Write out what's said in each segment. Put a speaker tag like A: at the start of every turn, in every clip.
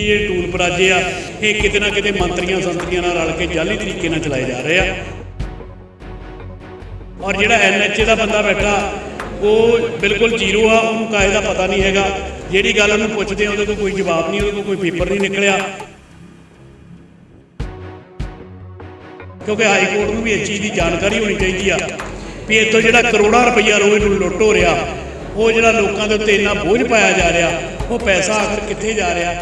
A: ਇਹ ਟੂਲ ਪਰਾਜੇ ਆ? ਇਹ ਕਿਤੇ ਨਾ ਕਿਤੇ ਮੰਤਰੀਆਂ ਸੰਤਰੀਆਂ ਨਾਲ ਰਲ ਕੇ ਜਾਲੀ ਤਰੀਕੇ ਨਾਲ ਚਲਾਏ ਜਾ ਰਹੇ ਆ। ਔਰ ਜਿਹੜਾ ਐਨਐਚਏ ਦਾ ਬੰਦਾ ਬੈਠਾ, ਉਹ ਬਿਲਕੁਲ ਜ਼ੀਰੋ ਆ, ਉਹਨੂੰ ਕਾਹੇ ਪਤਾ ਨਹੀਂ ਹੈਗਾ। ਜਿਹੜੀ ਗੱਲ ਉਹਨੂੰ ਪੁੱਛਦੇ ਆ, ਉਹਦੇ ਕੋਲ ਕੋਈ ਜਵਾਬ ਨਹੀਂ, ਉਹਦੇ ਕੋਲ ਕੋਈ ਪੇਪਰ ਨਹੀਂ ਨਿਕਲਿਆ। ਕਿਉਂਕਿ ਹਾਈ ਕੋਰਟ ਨੂੰ ਵੀ ਇਸ ਚੀਜ਼ ਦੀ ਜਾਣਕਾਰੀ ਹੋਣੀ ਚਾਹੀਦੀ ਆ ਵੀ ਇੱਥੋਂ ਜਿਹੜਾ ਕਰੋੜਾਂ ਰੁਪਈਆ ਰੋਜ਼ ਨੂੰ ਲੁੱਟ ਹੋ ਰਿਹਾ, ਉਹ ਜਿਹੜਾ ਲੋਕਾਂ ਦੇ ਉੱਤੇ ਇੰਨਾ ਬੋਝ ਪਾਇਆ ਜਾ ਰਿਹਾ, ਉਹ ਪੈਸਾ ਆਖਰ ਕਿੱਥੇ ਜਾ ਰਿਹਾ?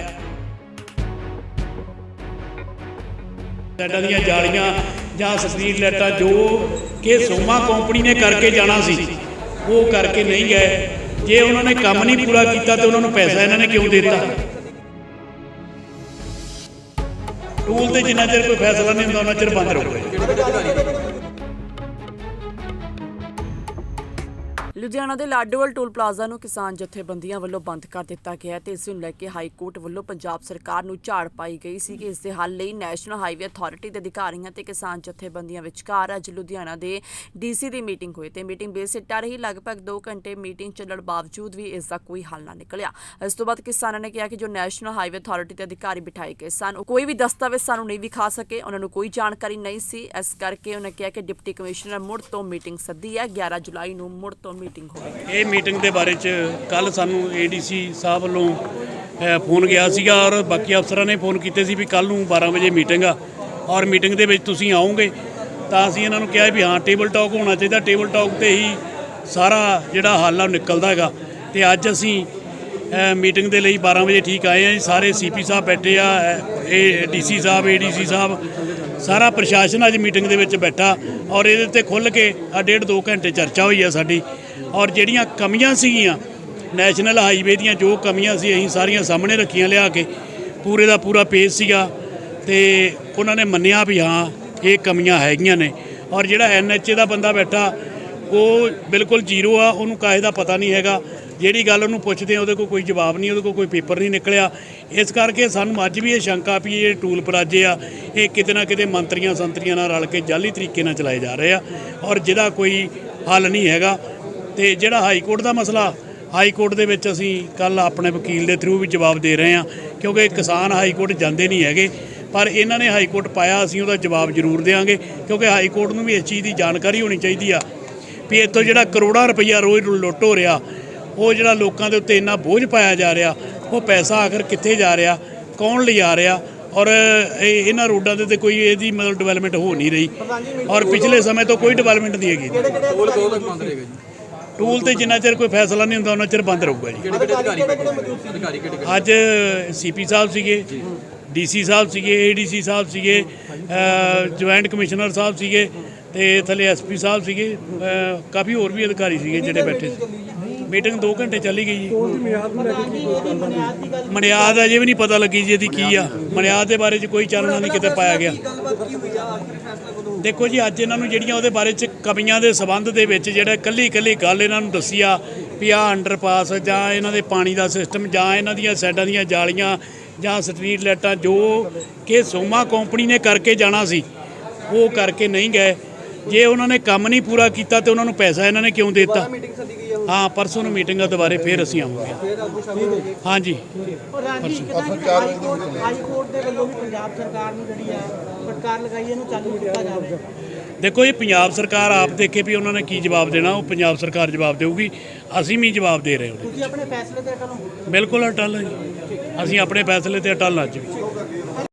A: ਲਾਈਟਾਂ ਦੀਆਂ ਜਾਲੀਆਂ ਜਾਂ ਸਟਰੀਟ ਲਾਈਟਾਂ ਜੋ ਕਿ ਸੋਮਾ ਕੰਪਨੀ ਨੇ ਕਰਕੇ ਜਾਣਾ ਸੀ, ਉਹ ਕਰਕੇ ਨਹੀਂ ਗਏ। ਜੇ ਉਹਨਾਂ ਨੇ ਕੰਮ ਨਹੀਂ ਪੂਰਾ ਕੀਤਾ ਤੇ ਉਹਨਾਂ ਨੂੰ ਪੈਸਾ ਇਹਨਾਂ ਨੇ ਕਿਉਂ ਦੇ ਦਿੱਤਾ? ਟੂਲ ਤੇ ਜਿੰਨਾ ਚਿਰ ਕੋਈ ਫੈਸਲਾ ਨਹੀਂ ਹੁੰਦਾ, ਉਹਨਾਂ ਚਿਰ ਬੰਦ ਰਹੂਗਾ।
B: ਲੁਧਿਆਣਾ ਦੇ ਲਾਡੋਵਾਲ ਟੋਲ ਪਲਾਜ਼ਾ ਨੂੰ ਕਿਸਾਨ ਜਥੇਬੰਦੀਆਂ ਵੱਲੋਂ ਬੰਦ ਕਰ ਦਿੱਤਾ ਗਿਆ ਹੈ ਤੇ ਇਸ ਨੂੰ ਲੈ ਕੇ ਹਾਈ ਕੋਰਟ ਵੱਲੋਂ ਪੰਜਾਬ ਸਰਕਾਰ ਨੂੰ ਝਾੜ ਪਾਈ ਗਈ ਸੀ ਕਿ ਇਸ ਦੇ ਹੱਲ ਲਈ ਨੈਸ਼ਨਲ ਹਾਈਵੇ ਅਥਾਰਟੀ ਦੇ ਅਧਿਕਾਰੀਆਂ ਤੇ ਕਿਸਾਨ ਜਥੇਬੰਦੀਆਂ ਵਿਚਕਾਰ ਅੱਜ ਲੁਧਿਆਣਾ ਦੇ ਡੀਸੀ ਦੀ ਮੀਟਿੰਗ ਹੋਈ ਤੇ ਮੀਟਿੰਗ ਬੇਸਿੱਟਾ ਰਹੀ। ਲਗਭਗ 2 ਘੰਟੇ ਮੀਟਿੰਗ ਚੱਲਣ ਬਾਵਜੂਦ ਵੀ ਇਸ ਦਾ ਕੋਈ ਹੱਲ ਨਾ ਨਿਕਲਿਆ। ਇਸ ਤੋਂ ਬਾਅਦ ਕਿਸਾਨਾਂ ਨੇ ਕਿਹਾ ਕਿ ਜੋ ਨੈਸ਼ਨਲ ਹਾਈਵੇ ਅਥਾਰਟੀ ਦੇ ਅਧਿਕਾਰੀ ਬਿਠਾਏ ਗਏ ਸਨ, ਉਹ ਕੋਈ ਵੀ ਦਸਤਾਵੇਜ਼ ਸਾਨੂੰ ਨਹੀਂ ਵਿਖਾ ਸਕੇ, ਉਹਨਾਂ ਨੂੰ ਕੋਈ ਜਾਣਕਾਰੀ ਨਹੀਂ ਸੀ। ਇਸ ਕਰਕੇ ਉਹਨਾਂ ਕਿਹਾ ਕਿ ਡਿਪਟੀ ਕਮਿਸ਼ਨਰ ਮੁੜ ਤੋਂ ਮੀਟਿੰਗ ਸੱਦੀ ਹੈ। 11 ਜੁਲਾਈ ਨੂੰ ਮੁੜ ਤੋਂ ਮੀਟਿੰਗ ਹੋਵੇਗੀ
A: ਇਹ ਮੀਟਿੰਗ ਦੇ ਬਾਰੇ ਚ ਕੱਲ ਸਾਨੂੰ ਏਡੀਸੀ ਸਾਹਿਬ ਵੱਲੋਂ ਫੋਨ ਗਿਆ ਸੀਗਾ ਔਰ ਬਾਕੀ ਅਫਸਰਾਂ ਨੇ ਫੋਨ ਕੀਤੇ ਸੀ ਵੀ ਕੱਲ ਨੂੰ 12 ਵਜੇ ਮੀਟਿੰਗ ਆ। ਔਰ ਮੀਟਿੰਗ ਦੇ ਵਿੱਚ ਤੁਸੀਂ ਆਓਗੇ ਤਾਂ ਅਸੀਂ ਇਹਨਾਂ ਨੂੰ ਕਿਹਾ ਵੀ ਹਾਂ ਟੇਬਲ ਟਾਕ ਹੋਣਾ ਚਾਹੀਦਾ। ਟੇਬਲ ਟਾਕ ਤੇ ਹੀ ਸਾਰਾ ਜਿਹੜਾ ਹੱਲ ਆ ਉਹ ਨਿਕਲਦਾ ਹੈਗਾ। ਤੇ ਅੱਜ ਅਸੀਂ ਮੀਟਿੰਗ ਦੇ ਲਈ 12 ਵਜੇ ਠੀਕ ਆਏ ਆ ਜੀ। ਸਾਰੇ ਸੀਪੀ ਸਾਹਿਬ ਬੈਠੇ ਆ ਅ, ਇਹ ਡੀਸੀ ਸਾਹਿਬ ਏਡੀਸੀ ਸਾਹਿਬ ਸਾਰਾ ਪ੍ਰਸ਼ਾਸਨ ਅੱਜ ਮੀਟਿੰਗ ਦੇ ਵਿੱਚ ਬੈਠਾ ਔਰ ਇਹਦੇ ਤੇ ਖੁੱਲ ਕੇ ਆ ਡੇਢ ਦੋ ਘੰਟੇ ਚਰਚਾ ਹੋਈ ਆ ਸਾਡੀ ਔਰ ਜਿਹੜੀਆਂ ਕਮੀਆਂ ਸੀਗੀਆਂ ਨੈਸ਼ਨਲ ਹਾਈਵੇ ਦੀਆਂ ਜੋ ਕਮੀਆਂ ਸੀ, ਅਸੀਂ ਸਾਰੀਆਂ ਸਾਹਮਣੇ ਰੱਖੀਆਂ ਲਿਆ ਕੇ ਪੂਰੇ ਦਾ ਪੂਰਾ ਪੇਜ ਸੀਗਾ ਤੇ ਉਹਨਾਂ ਨੇ ਮੰਨਿਆ ਵੀ ਹਾਂ, ਇਹ ਕਮੀਆਂ ਹੈਗੀਆਂ ਨੇ ਔਰ ਜਿਹੜਾ ਐਨਐਚਏ ਦਾ ਬੰਦਾ ਬੈਠਾ, ਉਹ ਬਿਲਕੁਲ ਜ਼ੀਰੋ ਆ, ਉਹਨੂੰ ਕਾਹੇ ਦਾ ਪਤਾ ਨਹੀਂ ਹੈਗਾ। ਜਿਹੜੀ ਗੱਲ ਉਹਨੂੰ ਪੁੱਛਦੇ ਉਹਦੇ ਕੋਲ ਕੋਈ ਜਵਾਬ ਨਹੀਂ, ਉਹਦੇ ਕੋਲ ਕੋਈ ਪੇਪਰ ਨਹੀਂ ਨਿਕਲਿਆ। ਇਸ ਕਰਕੇ ਸਾਨੂੰ ਅੱਜ ਵੀ ਇਹ ਸ਼ੰਕਾ ਵੀ ਇਹ ਟੂਲ ਪਰਾਜੇ ਆ, ਇਹ ਕਿਤੇ ਨਾ ਕਿਤੇ ਮੰਤਰੀਆਂ ਸੰਤਰੀਆਂ ਨਾਲ ਰਲ ਕੇ ਜਾਲੀ ਤਰੀਕੇ ਨਾਲ ਚਲਾਏ ਜਾ ਰਹੇ ਆ ਔਰ ਜਿਹਦਾ ਕੋਈ ਹੱਲ ਨਹੀਂ ਹੈਗਾ। ਤੇ ਜਿਹੜਾ ਹਾਈ ਕੋਰਟ ਦਾ ਮਸਲਾ, ਹਾਈ ਕੋਰਟ ਦੇ ਵਿੱਚ ਅਸੀਂ ਕੱਲ ਆਪਣੇ ਵਕੀਲ ਦੇ ਥਰੂ ਵੀ ਜਵਾਬ ਦੇ ਰਹੇ ਹਾਂ ਕਿਉਂਕਿ ਕਿਸਾਨ ਹਾਈ ਕੋਰਟ ਜਾਂਦੇ ਨਹੀਂ ਹੈਗੇ। ਪਰ ਇਹਨਾਂ ਨੇ ਹਾਈ ਕੋਰਟ ਪਾਇਆ, ਅਸੀਂ ਉਹਦਾ ਜਵਾਬ ਜ਼ਰੂਰ ਦੇਵਾਂਗੇ, ਕਿਉਂਕਿ ਹਾਈ ਕੋਰਟ ਨੂੰ ਵੀ ਇਸ ਚੀਜ਼ ਦੀ ਜਾਣਕਾਰੀ ਹੋਣੀ ਚਾਹੀਦੀ ਆ ਵੀ ਇੱਥੋਂ ਜਿਹੜਾ ਕਰੋੜਾਂ ਰੁਪਈਆ ਰੋਜ਼ ਲੁੱਟ ਹੋ ਰਿਹਾ ਉਹ ਜਿਹੜਾ ਲੋਕਾਂ ਦੇ ਉੱਤੇ ਇੰਨਾ ਬੋਝ ਪਾਇਆ ਜਾ ਰਿਹਾ ਉਹ ਪੈਸਾ ਆਖਰ ਕਿੱਥੇ ਜਾ ਰਿਹਾ ਕੌਣ ਲਿਜਾ ਰਿਹਾ? ਔਰ ਇਹ ਇਹਨਾਂ ਰੋਡਾਂ ਦੇ ਤੇ ਕੋਈ ਇਹਦੀ ਮਤਲਬ ਡਿਵੈਲਪਮੈਂਟ ਹੋ ਨਹੀਂ ਰਹੀ। ਔਰ ਪਿਛਲੇ ਸਮੇਂ ਤੋਂ ਕੋਈ ਡਿਵੈਲਪਮੈਂਟ ਨਹੀਂ ਹੈਗੀ।
C: ਟੋਲ
A: ਤੇ ਜਿੰਨਾ ਚਿਰ ਕੋਈ ਫੈਸਲਾ ਨਹੀਂ ਹੁੰਦਾ ਉਹਨਾਂ ਚਿਰ ਬੰਦ ਰਹੂਗਾ ਜੀ। ਅੱਜ ਸੀਪੀ ਸਾਹਿਬ ਸੀਗੇ ਡੀਸੀ ਸਾਹਿਬ ਸੀਗੇ ਏਡੀਸੀ ਸਾਹਿਬ ਸੀਗੇ ਜੁਆਇੰਟ ਕਮਿਸ਼ਨਰ ਸਾਹਿਬ ਸੀਗੇ ਤੇ ਥੱਲੇ ਐਸਪੀ ਸਾਹਿਬ ਸੀਗੇ ਕਾਫੀ ਹੋਰ ਵੀ ਅਧਿਕਾਰੀ ਸੀਗੇ ਜਿਹੜੇ ਬੈਠੇ ਸੀ। ਮੀਟਿੰਗ 2 ਘੰਟੇ ਚੱਲੀ ਗਈ ਜੀ। ਮਨਿਆਦ ਅਜੇ ਵੀ ਨਹੀਂ ਪਤਾ ਲੱਗੀ ਜੀ ਇਹਦੀ ਕੀ ਆ। ਮਨਿਆਦ ਦੇ ਬਾਰੇ 'ਚ ਕੋਈ ਚਾਨਣਾ ਨਹੀਂ ਕਿਤੇ ਪਾਇਆ ਗਿਆ। ਦੇਖੋ ਜੀ ਅੱਜ ਇਹਨਾਂ ਨੂੰ ਜਿਹੜੀਆਂ ਉਹਦੇ ਬਾਰੇ 'ਚ ਕਮੀਆਂ ਦੇ ਸਬੰਧ ਦੇ ਵਿੱਚ ਜਿਹੜਾ ਕੱਲੀ ਕੱਲੀ ਗੱਲ ਇਹਨਾਂ ਨੂੰ ਦੱਸੀ ਆ ਵੀ ਆ ਅੰਡਰਪਾਸ ਜਾਂ ਇਹਨਾਂ ਦੇ ਪਾਣੀ ਦਾ ਸਿਸਟਮ ਜਾਂ ਇਹਨਾਂ ਦੀਆਂ ਸਾਈਡਾਂ ਦੀਆਂ ਜਾਲੀਆਂ ਜਾਂ ਸਟਰੀਟ ਲਾਈਟਾਂ ਜੋ ਕਿ ਸੋਮਾ ਕੰਪਨੀ ਨੇ ਕਰਕੇ ਜਾਣਾ ਸੀ ਉਹ ਕਰਕੇ ਨਹੀਂ ਗਏ। ਜੇ ਉਹਨਾਂ ਨੇ ਕੰਮ ਨਹੀਂ ਪੂਰਾ ਕੀਤਾ ਤੇ ਉਹਨਾਂ ਨੂੰ ਪੈਸਾ ਇਹਨਾਂ ਨੇ ਕਿਉਂ ਦਿੱਤਾ? ਹਾਂ ਪਰਸੋਂ ਨੂੰ ਮੀਟਿੰਗ ਆ ਦੁਬਾਰੇ ਫੇਰ ਅਸੀਂ ਆਵਾਂਗੇ। ਹਾਂਜੀ।
D: ਔਰ ਰਾਜੀ ਕਿਦਾਂ ਕਿ ਹਾਈ ਕੋਰਟ ਹਾਈ ਕੋਰਟ ਦੇ ਵੱਲੋਂ ਵੀ ਪੰਜਾਬ ਸਰਕਾਰ ਨੂੰ ਜਿਹੜੀ ਹੈ ਫਟਕਾਰ ਲਗਾਈ ਹੈ, ਇਹਨੂੰ ਚਾਲੂ ਕੀਤਾ ਜਾਵੇ।
A: ਦੇਖੋ ਇਹ ਪੰਜਾਬ ਸਰਕਾਰ ਆਪ ਦੇਖੇ ਵੀ ਉਹਨਾਂ ਨੇ ਕੀ ਜਵਾਬ ਦੇਣਾ ਉਹ ਪੰਜਾਬ ਸਰਕਾਰ ਜਵਾਬ ਦੇਊਗੀ। ਅਸੀਂ ਵੀ ਜਵਾਬ ਦੇ ਰਹੇ ਹਾਂ
D: ਤੁਸੀਂ ਆਪਣੇ ਫੈਸਲੇ ਤੇ ਅਟਲ ਹੋ?
A: ਬਿਲਕੁਲ ਅਟਲ ਹਾਂ ਜੀ। ਅਸੀਂ ਆਪਣੇ ਫੈਸਲੇ ਤੇ ਅਟਲ ਹਾਂ ਅੱਜ ਵੀ।